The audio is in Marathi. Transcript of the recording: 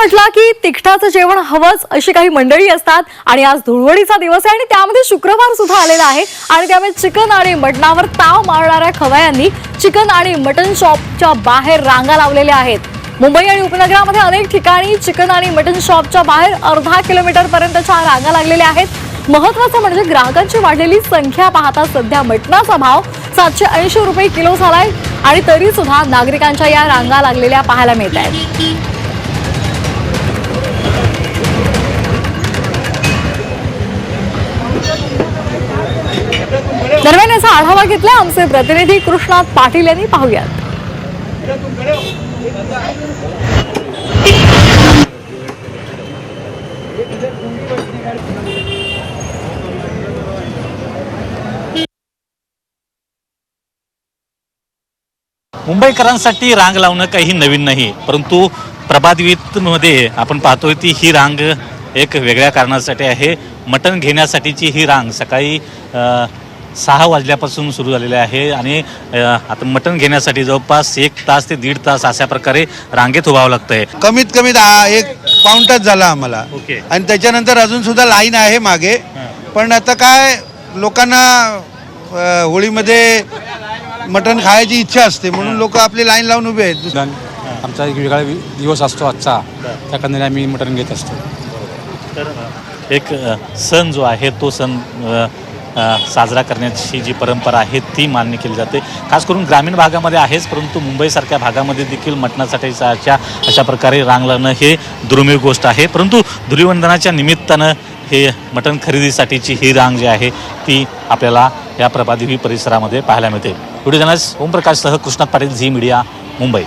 म्हटला की तिखटाचं जेवण हवंच अशी काही मंडळी असतात आणि आज धुळवडीचा दिवस आहे आणि त्यामध्ये शुक्रवार सुद्धा आलेला आहे. आणि त्यामुळे चिकन आणि मटणावर ताव मारणाऱ्या खवयांनी चिकन आणि मटन शॉपच्या बाहेर रांगा लावलेल्या आहेत. मुंबई आणि उपनगरामध्ये अनेक ठिकाणी चिकन आणि मटन शॉपच्या बाहेर अर्धा किलोमीटर पर्यंतच्या रांगा लागलेल्या आहेत. महत्वाचं म्हणजे ग्राहकांची वाढलेली संख्या पाहता सध्या मटणाचा भाव सातशे ऐंशी रुपये किलो झालाय आणि तरी सुद्धा नागरिकांच्या या रांगा लागलेल्या पाहायला मिळत आहेत आढावा घेतला आमचे प्रतिनिधी कृष्णात पाटील यांनी. पाहूयात. मुंबईकरांसाठी रांग लावणं काही नवीन नाही परंतु प्रभादवीतमध्ये आपण पाहतोय ती ही रांग एक वेगळ्या कारणासाठी आहे. मटण घेण्यासाठीची ही रांग सकाळी सहा वाजल्यापासून सुरू झालेली आहे आणि आता मटण घेण्यासाठी जवळपास एक तास ते दीड तास अशा प्रकारे रांगेत उभावं लागतंय. कमीत कमी दहा एक पाऊण तास झाला आम्हाला. ओके. आणि त्याच्यानंतर अजून सुद्धा लाईन आहे मागे. पण आता काय लोकांना होळीमध्ये मटण खायची इच्छा असते म्हणून लोक आपली लाईन लावून उभे आहेत. आमचा एक वेगळा वि- दिवस असतो आजचा. त्या कारणाने आम्ही मटण घेत असतो. तर एक सण जो आहे तो सण साजरा करण्याची जी परंपरा आहे ती मान्य केली जाते. खास करून ग्रामीण भागामध्ये आहेच परंतु मुंबईसारख्या भागामध्ये देखील मटणासाठी अशा प्रकारे रांग लागणं हे दुर्मिळ गोष्ट आहे. परंतु धुलीवंदनाच्या निमित्तानं हे मटण खरेदीसाठीची ही रांग जी आहे ती आपल्याला या प्रभादेवी परिसरामध्ये पाहायला मिळते. व्हिडिओ जर्नलिस्ट ओमप्रकाशसह कृष्णात पाटील झी मीडिया मुंबई.